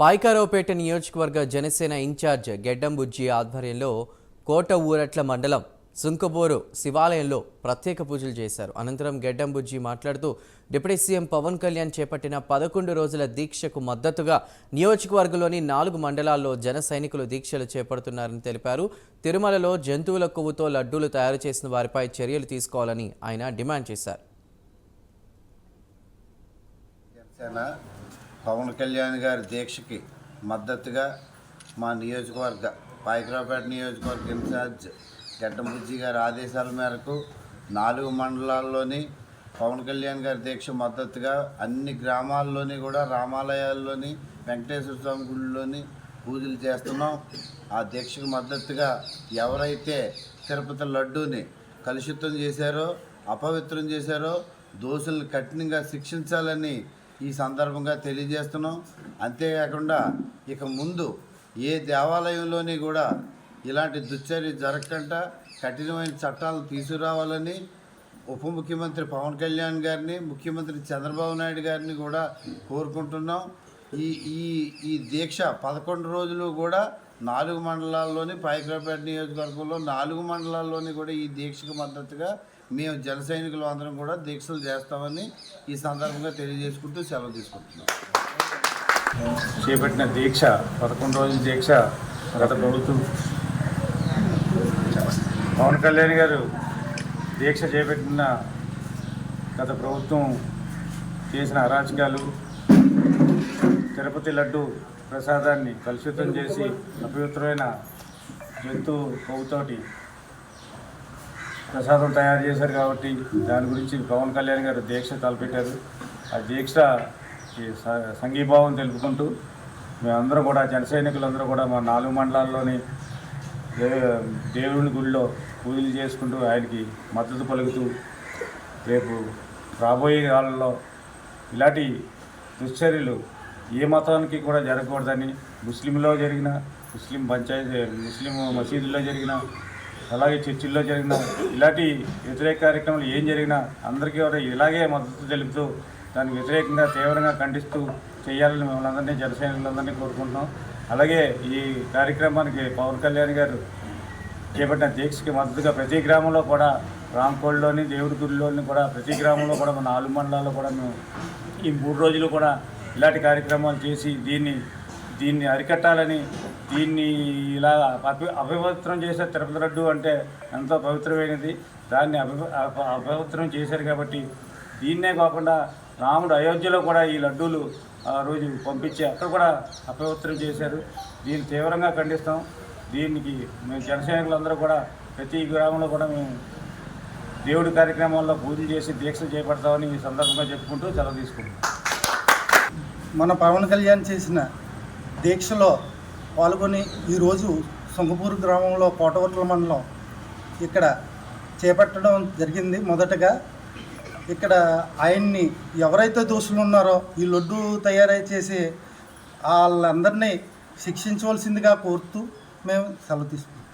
పాయికారావుపేట నియోజకవర్గ జనసేన ఇన్ఛార్జ్ గెడ్డంబుజ్జి ఆధ్వర్యంలో కోట ఊరట్ల మండలం సుంకబోరు శివాలయంలో ప్రత్యేక పూజలు చేశారు. అనంతరం గెడ్డంబుజ్జి మాట్లాడుతూ డిప్యూటీ సీఎం పవన్ కళ్యాణ్ చేపట్టిన పదకొండు రోజుల దీక్షకు మద్దతుగా నియోజకవర్గంలోని నాలుగు మండలాల్లో జన సైనికులు దీక్షలు చేపడుతున్నారని తెలిపారు. తిరుమలలో జంతువుల కొవ్వుతో లడ్డూలు తయారు చేసిన వారిపై చర్యలు తీసుకోవాలని ఆయన డిమాండ్ చేశారు. పవన్ కళ్యాణ్ గారి దీక్షకి మద్దతుగా మా నియోజకవర్గ పాయకరావుపేట నియోజకవర్గ ఇన్ఛార్జ్ గడ్డంబుజ్జి గారి ఆదేశాల మేరకు నాలుగు మండలాల్లోని పవన్ కళ్యాణ్ గారి దీక్ష మద్దతుగా అన్ని గ్రామాల్లోని కూడా రామాలయాల్లోని వెంకటేశ్వర స్వామి గుడిలోని పూజలు చేస్తున్నాం. ఆ దీక్షకు మద్దతుగా ఎవరైతే తిరుపతి లడ్డూని కలుషితం చేశారో అపవిత్రం చేశారో దోషులను కఠినంగా శిక్షించాలని ఈ సందర్భంగా తెలియజేస్తున్నాం. అంతేకాకుండా ఇక ముందు ఏ దేవాలయంలోని కూడా ఇలాంటి దుశ్చర్య జరగకుండా కఠినమైన చట్టాలను తీసుకురావాలని ఉప ముఖ్యమంత్రి పవన్ కళ్యాణ్ గారిని ముఖ్యమంత్రి చంద్రబాబు నాయుడు గారిని కూడా కోరుకుంటున్నాం. ఈ ఈ ఈ దీక్ష పదకొండు రోజులు కూడా నాలుగు మండలాల్లోని పైకరాపేట నియోజకవర్గంలో నాలుగు మండలాల్లోని కూడా ఈ దీక్షకు మద్దతుగా మేము జన సైనికులు అందరం కూడా దీక్షలు చేస్తామని ఈ సందర్భంగా తెలియజేసుకుంటూ సెలవు తీసుకుంటున్నాం. చేపట్టిన దీక్ష పదకొండు రోజుల దీక్ష గత ప్రభుత్వం. పవన్ కళ్యాణ్ గారు దీక్ష చేపట్టిన గత ప్రభుత్వం చేసిన అరాచకాలు తిరుపతి లడ్డు ప్రసాదాన్ని కలుషితం చేసి అపవిత్రమైన జంతు కొవ్వుతోటి ప్రసాదం తయారు చేశారు కాబట్టి దాని గురించి పవన్ కళ్యాణ్ గారు దీక్ష తలపెట్టారు. ఆ దీక్ష ఈ సంఘీభావం తెలుపుకుంటూ మేమందరం కూడా జన సైనికులందరూ కూడా మా నాలుగు మండలాల్లోని దేవుని గుడిలో పూజలు చేసుకుంటూ ఆయనకి మద్దతు పలుకుతూ రేపు రాబోయే కాలంలో ఇలాంటి దుశ్చర్యలు ఏ మతానికి కూడా జరగకూడదని ముస్లింలో జరిగిన ముస్లిం పంచాయతీ ముస్లిం మసీదుల్లో జరిగిన అలాగే చర్చిల్లో జరిగిన ఇలాంటి వ్యతిరేక కార్యక్రమాలు ఏం జరిగినా అందరికీ కూడా ఇలాగే మద్దతు తెలుపుతూ దానికి వ్యతిరేకంగా తీవ్రంగా ఖండిస్తూ చేయాలని మిమ్మల్ని అందరినీ జనసైనికులందరినీ కోరుకుంటున్నాం. అలాగే ఈ కార్యక్రమానికి పవన్ కళ్యాణ్ గారు చేపట్టిన దీక్షకి మద్దతుగా ప్రతి గ్రామంలో కూడా రాంకోళ్ళలోని దేవుడి గుడిలోని కూడా ప్రతి గ్రామంలో కూడా మన నాలుగు మండలాల్లో కూడా మేము ఈ మూడు రోజులు కూడా ఇలాంటి కార్యక్రమాలు చేసి దీన్ని దీన్ని అరికట్టాలని దీన్ని ఇలా అభి అపవిత్రం చేసే తిరుపతి లడ్డు అంటే ఎంతో పవిత్రమైనది. దాన్ని అభి అప- అపవిత్రం చేశారు కాబట్టి దీన్నే కాకుండా రాముడు అయోధ్యలో కూడా ఈ లడ్డూలు ఆ రోజు పంపించి అక్కడ కూడా అపవిత్రం చేశారు. దీన్ని తీవ్రంగా ఖండిస్తాం. దీనికి మేము జనసైనికులందరూ కూడా ప్రతి గ్రామంలో కూడా మేము దేవుడి కార్యక్రమాల్లో పూజలు చేసి దీక్షలు చేపడతామని ఈ సందర్భంగా చెప్పుకుంటూ సెలవు తీసుకుంటాం మన పవన్ కళ్యాణ్ చేసిన దీక్షలో పాల్గొని ఈరోజు సుంగపూర్ గ్రామంలో కోటవర్ల మండలం ఇక్కడ చేపట్టడం జరిగింది మొదటగా. ఇక్కడ ఆయన్ని ఎవరైతే దోషులు ఉన్నారో ఈ లడ్డు తయారై చేసి వాళ్ళందరినీ శిక్షించవలసిందిగా కోరుతూ మేము సెలవు తీసుకుంటాం